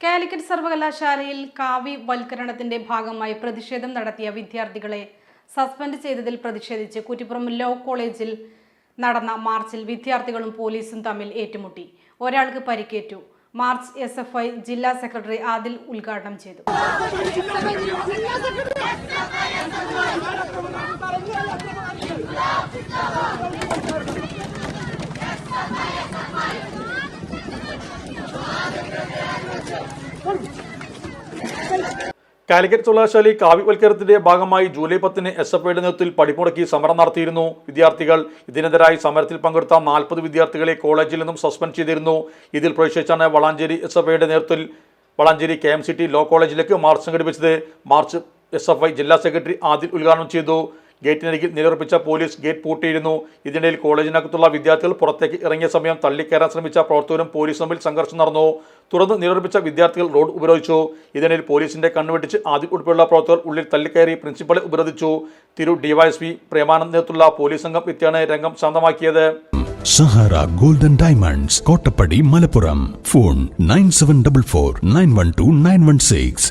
കാലിക്കറ്റ് സർവകലാശാലയിൽ കാവി വൽക്കരണത്തിന്റെ ഭാഗമായി പ്രതിഷേധം നടത്തിയ വിദ്യാർത്ഥികളെ സസ്പെൻഡ് ചെയ്തതിൽ പ്രതിഷേധിച്ച് കുറ്റിപ്പുറം ലോ കോളേജിൽ നടന്ന മാർച്ചിൽ വിദ്യാർത്ഥികളും പോലീസും തമ്മിൽ ഏറ്റുമുട്ടി. ഒരാൾക്ക് പരിക്കേറ്റു. മാർച്ച് എസ് എഫ് ഐ ജില്ലാ സെക്രട്ടറി ആദിൽ ഉദ്ഘാടനം ചെയ്തു. കാലിക്കറ്റ് സർവകലാശാലയിൽ കാവ്യവൽക്കരണത്തിന്റെ ഭാഗമായി ജൂലൈ പത്തിന് എസ് എഫ് ഐയുടെ നേതൃത്വത്തിൽ പടിമുടക്കി സമരം നടത്തിയിരുന്നു. വിദ്യാർത്ഥികൾ ഇതിനെതിരായി സമരത്തിൽ പങ്കെടുത്ത നാൽപ്പത് വിദ്യാർത്ഥികളെ കോളേജിൽ നിന്നും സസ്പെൻഡ് ചെയ്തിരുന്നു. ഇതിൽ പ്രതിഷേധിച്ചാണ് വളാഞ്ചേരി എസ് എഫ് ഐയുടെ നേതൃത്വത്തിൽ Valanchery K M C T law കോളേജിലേക്ക് മാർച്ച് സംഘടിപ്പിച്ചത്. മാർച്ച് എസ് എഫ് ഐ ജില്ലാ സെക്രട്ടറി ആദിൽ ഉദ്ഘാടനം ചെയ്തു. ഗേറ്റിനരികിൽ നിലയുറപ്പിച്ച പോലീസ് ഗേറ്റ് പൂട്ടിയിരുന്നു. ഇതിനിടയിൽ കോളേജിനകത്തുള്ള വിദ്യാർത്ഥികൾ പുറത്തേക്ക് ഇറങ്ങിയ സമയം തള്ളിക്കയറാൻ ശ്രമിച്ച പ്രവർത്തകരും പോലീസ് തമ്മിൽ സംഘർഷം നടന്നു. തുടർന്ന് നിലയുറപ്പിച്ച വിദ്യാർത്ഥികൾ റോഡ് ഉപരോധിച്ചു. ഇതിനിടയിൽ പോലീസിന്റെ കണ്ണുവെട്ടിച്ച് ആദ്യം ഉൾപ്പെടെയുള്ള പ്രവർത്തകർ ഉള്ളിൽ തള്ളിക്കയറി പ്രിൻസിപ്പളെ ഉപരോധിച്ചു. തിരു ഡിവൈഎസ്പി പ്രേമാനന്ദ് നേതൃത്വത്തിലുള്ള പോലീസ് സംഘം എത്തിയാണ് രംഗം ശാന്തമാക്കിയത്. Sahara golden diamonds Kottappadi Malappuram. Phone nine seven double four nine one two nine one six.